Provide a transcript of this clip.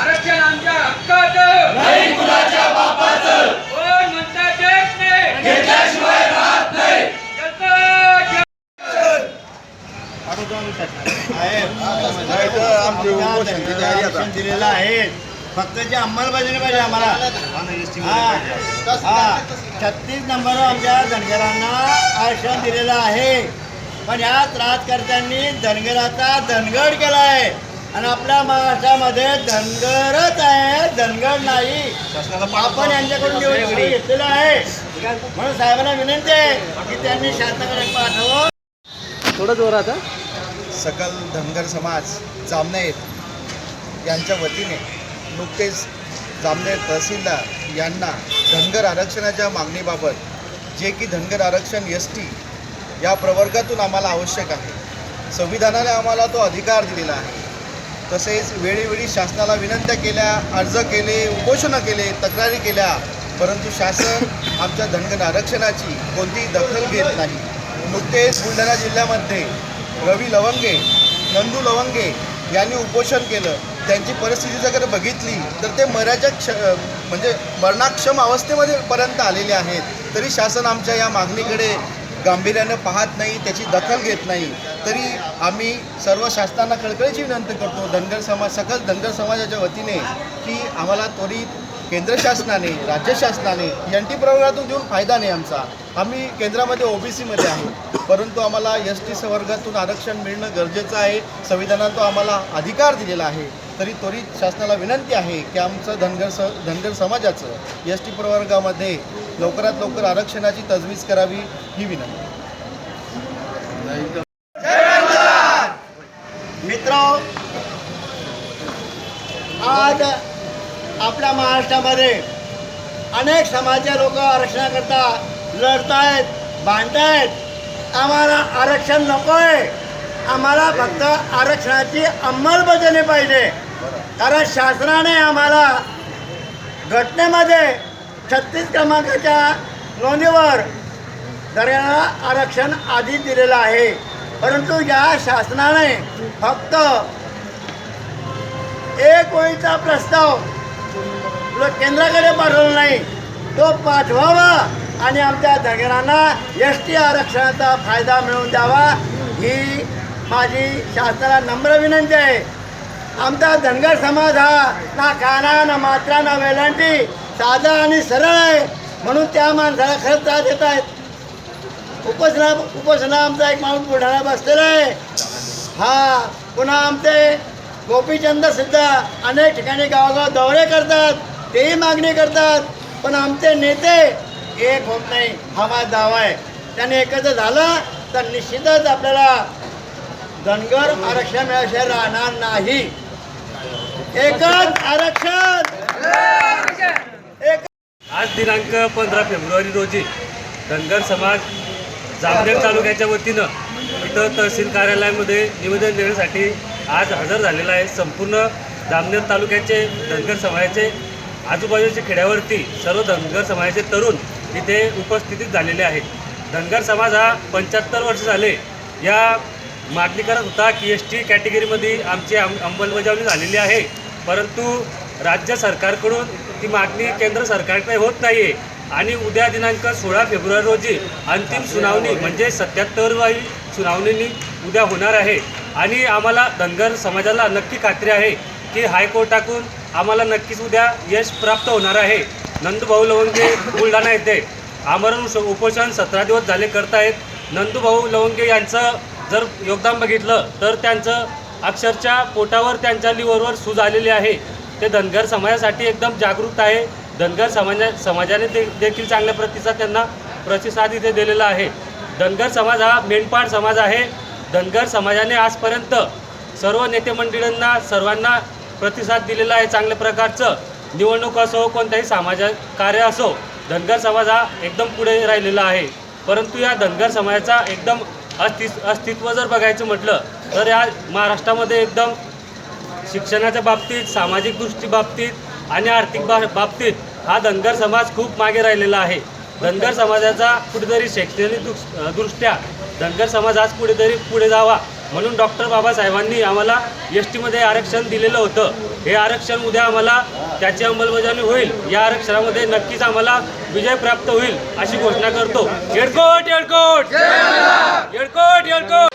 आरक्षण आमच्या हक्काचं. नाही कुणाच्या बापाचं. कोण म्हणता देत नाही घेतल्याशिवाय राहत नाही. जय आरक्षण दिलेलं आहे. फक्त जे अंमलबजावणी पाहिजे आम्हाला. हा, हा. छत्तीस नंबर आमच्या धनगरांना आरक्षण दिलेलं आहे. पण याच राजकर्त्यांनी धनगराचा धनगड केला आहे आणि आपल्या महाराष्ट्रामध्ये धनगरच आहे. धनगड नाही. आपण यांच्याकडून निवडणूक घेतलेलं आहे. म्हणून साहेबांना विनंती आहे की त्यांनी शासनाकडे पाठवावं थोडं जोरात हा. सकल धनगर समाज जामनेर यांच्या वतीने नुकतेच जामनेर तहसीलदार यांना धनगर आरक्षणाच्या मागणीबाबत जे की धनगर आरक्षण एस टी या प्रवर्गातून आम्हाला आवश्यक आहे. संविधानाने आम्हाला तो अधिकार दिलेला आहे. तसेच वेळोवेळी शासनाला विनंत्या केल्या अर्ज केले उपोषणं केले तक्रारी केल्या. परंतु शासन आमच्या धनगर आरक्षणाची कोणतीही दखल घेत नाही. नुकतेच बुलढाणा जिल्ह्यामध्ये रवी लवंगे नंदू लवंगे यांनी उपोषण केलं. त्यांची परिस्थिती जर बघितली तर ते मराच्या क्ष म्हणजे मरणाक्षम अवस्थेमध्ये पर्यंत आलेले आहेत. तरी शासन आमच्या या मागणीकडे गांभीर्यानं पाहत नाही त्याची दखल घेत नाही. तरी आम्ही सर्व शासनांना कळकळीची विनंती करतो धनगर समाज सकल धनगर समाजाच्या वतीने की आम्हाला त्वरित केंद्र शासनाने राज्य शासनाने एन टी प्रवर्गातून देऊन फायदा नाही आमचा. आम्ही केंद्रामध्ये ओबीसीमध्ये आहे. परंतु आम्हाला एस टी वर्गातून आरक्षण मिळणं गरजेचं आहे. संविधानात तो आम्हाला अधिकार दिलेला आहे. तरी त्वरित शासनाला विनंती आहे की आमचं धनगर स धनगर समाजाचं एस टी प्रवर्गामध्ये लवकरात लवकर आरक्षणाची तजवीज करावी ही विनंती. मित्र आज आपल्या महाराष्ट्रामध्ये अनेक समाजचे लोक आरक्षणाकरता लढतायत भांडतायत. आम्हाला आरक्षण नको आहे आम्हाला फक्त आरक्षणाची अंमलबजावणी पाहिजे. कारण शासनाने आम्हाला घटनेमध्ये छत्तीस क्रमांकाच्या नोंदीवर दर्याला आरक्षण आधी दिलेलं आहे. परंतु या शासनाने फक्त एक ओळीचा प्रस्ताव जो केंद्राकडे पाठवला नाही. तो पाठवावा आणि आमच्या धनगरांना एस टी आरक्षणाचा फायदा मिळवून द्यावा. ही माझी शासनाला नम्र विनंती आहे. आमचा धनगर समाज हा ना काना ना मात्रा ना वेलांटी साधा आणि सरळ आहे. म्हणून त्या माणसाला खरंच त्रास देत आहेत. उपोषणा उपोषणा आमचा एक माणूस बुलढाणा बसलेला आहे. हा पुन्हा आमचे गोपीचंद सुद्धा अनेक ठिकाणी गावागाव दौरे करतात तेही मागणी करतात. पण आमचे नेते एक होत नाही हा माझा दावा आहे. त्याने एकत्र झालं तर निश्चितच आपल्याला धनगर आरक्षण राहणार नाही. एकच आरक्षण. एक आज दिनांक पंधरा फेब्रुवारी रोजी धनगर समाज जामनेर तालुक्याच्या वतीनं इथं तहसील कार्यालयामध्ये निवेदन देण्यासाठी आज हजर झालेला आहे. संपूर्ण जामनेर तालुक्याचे धनगर समाजाचे आजूबाजूच्या खेड्यावरती सर्व धनगर समाजाचे तरुण इथे उपस्थितीत झालेले आहेत. धनगर समाज हा पंच्याहत्तर वर्ष झाले या मागणी करत होता की एस टी कॅटेगरीमध्ये आमची अंमलबजावणी झालेली आहे. परंतु राज्य सरकारकडून ती मागणी केंद्र सरकारकडे होत नाही आहे आणि उद्या दिनांक सोळा फेब्रुवारी रोजी अंतिम सुनावणी म्हणजे सत्याहत्तरवाई सुनावणी उद्या होणार आहे. आणि आम्हाला धनगर समाजाला नक्की खात्री आहे की हायकोर्टाकडून आम्हाला नक्कीच उद्या यश प्राप्त होणार आहे. नंदूभाऊ लवंगे बुलढाणा येथे. आमरण उपोषण सतरा दिवस झाले करतायत. नंदूभाऊ लवंगे यांचं जर योगदान बघितलं तर त्यांचं अक्षरशः पोटावर त्यांच्या लिव्हरवर सूज आलेली आहे. ते धनगर समाजासाठी एकदम जागृत आहे. धनगर समाजा समाजाने दे देखील चांगल्या प्रतिसाद त्यांना प्रतिसाद इथे दिलेला आहे. धनगर समाज हा मेंढपाळ समाज आहे. धनगर समाजाने आजपर्यंत सर्व नेते मंडळींना सर्वांना प्रतिसाद दिलेला आहे चांगल्या प्रकारचं. निवडणूक असो कोणत्याही सामाजिक कार्य असो धनगर समाज हा एकदम पुढे राहिलेला आहे. परंतु या धनगर समाजाचा एकदम अस्ति अस्तित्व जर बघायचं म्हटलं तर या महाराष्ट्रामध्ये एकदम शिक्षणाच्या बाबतीत सामाजिक दृष्टी बाबतीत आणि आर्थिक बा बाबतीत हा धनगर समाज खूप मागे राहिलेला आहे. धनगर समाजाचा कुठेतरी शैक्षणिक दृष दृष्ट्या धनगर समाज आज कुठेतरी पुढे जावा म्हणून डॉक्टर बाबासाहेबांनी आम्हाला एस टीमध्ये आरक्षण दिलेलं होतं. हे आरक्षण उद्या आम्हाला त्याची अंमलबजावणी होईल. या आरक्षणामध्ये नक्कीच आम्हाला विजय प्राप्त होईल अशी घोषणा करतो. एडकोट एडकोट You're good, you're good.